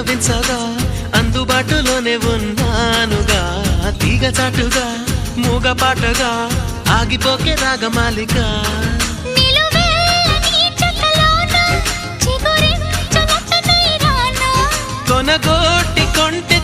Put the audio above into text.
కోరిక అందుబాటులోనే ఉన్నానుగా. తీగ చాటుగా మూగ ఆగిపోకే రాగమాలిక. కొనగోటి కొంటే